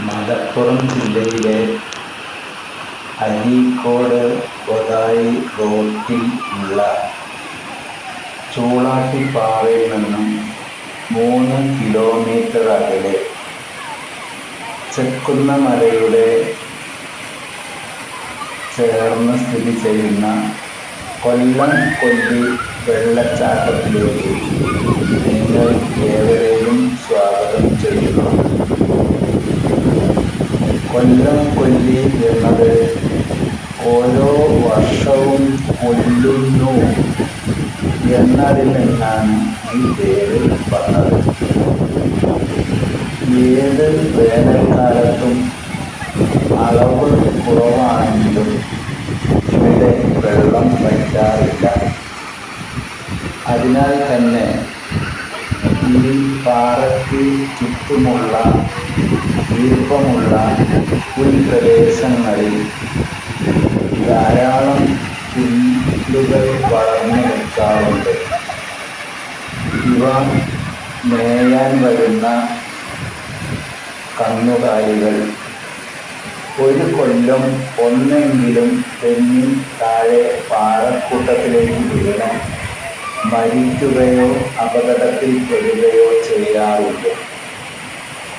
മലപ്പുറം ജില്ലയിലെ അരീക്കോട് കൊതായി റോട്ടിൽ ഉള്ള ചൂളാട്ടിപ്പാറയിൽ നിന്നും മൂന്ന് കിലോമീറ്റർ അകലെ ചെക്കുന്ന മലയുടെ ചേർന്ന് സ്ഥിതി ചെയ്യുന്ന കൊല്ലം കൊല്ലി വെള്ളച്ചാട്ടത്തിലേക്ക് നിങ്ങൾ ഏവരെയും സ്വാഗതം ചെയ്യുന്നു കൊല്ലം കൊല്ലി എന്നത് ഓരോ വർഷവും കൊല്ലുന്നു എന്നതിൽ നിന്നാണ് ഈ പേര് വന്നത് ഏത് വേനൽക്കാലത്തും അളവ് കുറവാണെങ്കിലും ഇവിടെ വെള്ളം വറ്റാറില്ല. അതിനാൽ തന്നെ ഈ പാറയ്ക്ക് ചുറ്റുമുള്ള ഈർപ്പമുള്ള പുൽപ്രദേശങ്ങളിൽ ധാരാളം പുല്ലുകൾ വളർന്നു നിൽക്കാറുണ്ട്. ഇവ മേയാൻ വരുന്ന കന്നുകാലികൾ ഒരു കൊല്ലം ഒന്നെങ്കിലും തെന്നി താഴെ പാറക്കൂട്ടത്തിലേക്ക് വീണ് മരിക്കുകയോ അപകടത്തിൽപ്പെടുകയോ ചെയ്യാറുണ്ട്.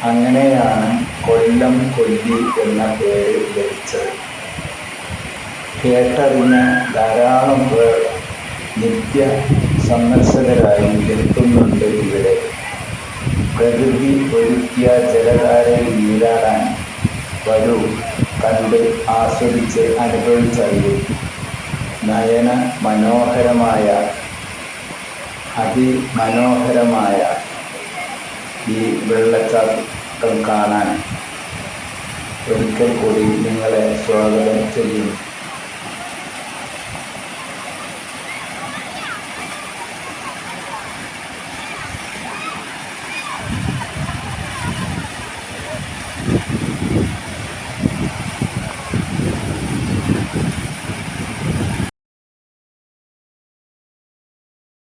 അങ്ങനെയാണ് കൊല്ലം കൊല്ലി എന്ന പേര് ലഭിച്ചത്. കേട്ടറിഞ്ഞ് ധാരാളം പേർ നിത്യ സന്ദർശകരായി എത്തുന്നുണ്ട് ഇവിടെ. പ്രകൃതി ഒരുക്കിയ ജലധാരയിൽ നീരാടാൻ വരൂ കണ്ട് ആസ്വദിച്ച് അനുഭവിച്ചറിയൂ നയന മനോഹരമായ അതിമനോഹരമായ ഈ വെള്ളച്ചാട്ടം കാണാൻ ഒരിക്കൽ കൂടി നിങ്ങളെ സ്വാഗതം ചെയ്യുന്നു.